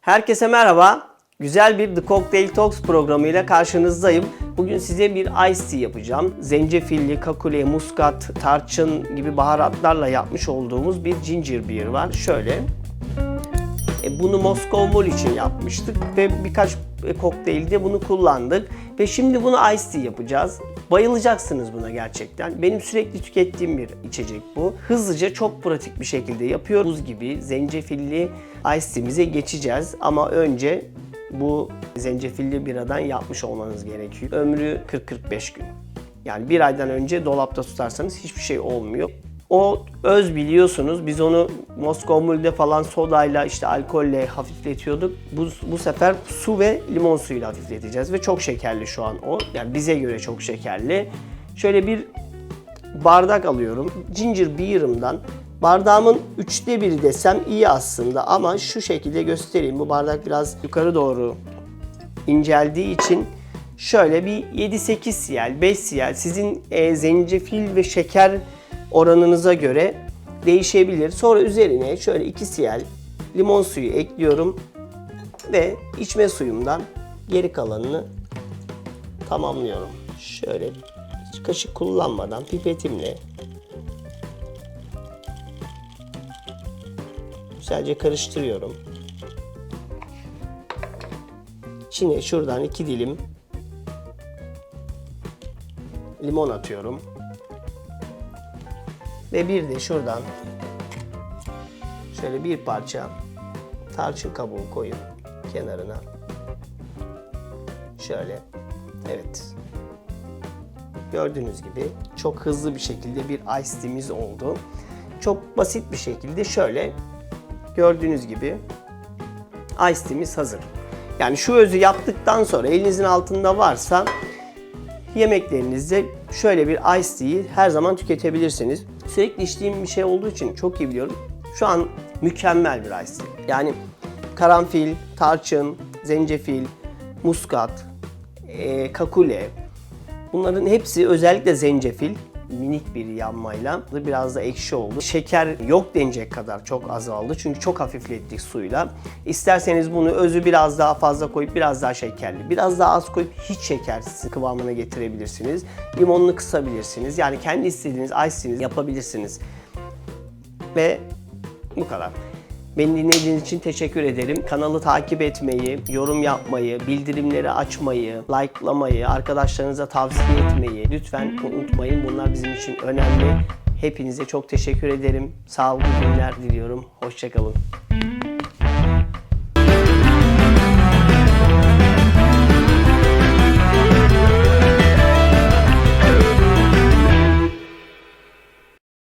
Herkese merhaba. Güzel bir The Cocktail Talks programıyla karşınızdayım. Bugün size bir Ice Tea yapacağım. Zencefilli, kakule, muskat, tarçın gibi baharatlarla yapmış olduğumuz bir ginger beer var. Şöyle. E, Bunu Moskova Mall için yapmıştık ve birkaç e, kokteylde bunu kullandık. Ve şimdi bunu Ice Tea yapacağız. Bayılacaksınız buna gerçekten. Benim sürekli tükettiğim bir içecek bu. Hızlıca çok pratik bir şekilde yapıyoruz. Buz gibi zencefilli Ice Tea'mize geçeceğiz. Ama önce bu zencefilli biradan yapmış olmanız gerekiyor. Ömrü 40-45 gün. Yani bir aydan önce dolapta tutarsanız hiçbir şey olmuyor. O öz biliyorsunuz biz onu Moskova Mul'de falan sodayla işte alkolle hafifletiyorduk. Bu, bu sefer su ve limon suyuyla hafifleteceğiz ve çok şekerli şu an o. Yani bize göre çok şekerli. Şöyle bir bardak alıyorum. Ginger beer'ımdan bardağımın üçte biri desem iyi aslında ama şu şekilde göstereyim. Bu bardak biraz yukarı doğru inceldiği için şöyle bir 7-8 cl, 5 cl sizin e, zencefil ve şeker oranınıza göre değişebilir. Sonra üzerine şöyle 2 cl limon suyu ekliyorum ve içme suyumdan geri kalanını tamamlıyorum. Şöyle kaşık kullanmadan pipetimle güzelce karıştırıyorum. İçine şuradan iki dilim limon atıyorum. Ve bir de şuradan şöyle bir parça tarçın kabuğu koyup kenarına. Şöyle. Evet. Gördüğünüz gibi çok hızlı bir şekilde bir ice tea'miz oldu. Çok basit bir şekilde şöyle gördüğünüz gibi ice tea'miz hazır. Yani şu özü yaptıktan sonra elinizin altında varsa yemeklerinizde şöyle bir ice tea'yi her zaman tüketebilirsiniz. Sürekli içtiğim bir şey olduğu için çok iyi biliyorum. Şu an mükemmel bir ice tea. Yani karanfil, tarçın, zencefil, muskat, e, kakule bunların hepsi özellikle zencefil minik bir yanmayla biraz da ekşi oldu. Şeker yok denecek kadar çok azaldı çünkü çok hafiflettik suyla. İsterseniz bunu özü biraz daha fazla koyup biraz daha şekerli, biraz daha az koyup hiç şekersiz kıvamına getirebilirsiniz. Limonunu kısabilirsiniz. Yani kendi istediğiniz ice'inizi yapabilirsiniz. Ve bu kadar. Beni dinlediğiniz için teşekkür ederim. Kanalı takip etmeyi, yorum yapmayı, bildirimleri açmayı, likelamayı, arkadaşlarınıza tavsiye etmeyi lütfen unutmayın. Bunlar bizim için önemli. Hepinize çok teşekkür ederim. Sağlıklı günler diliyorum. Hoşçakalın.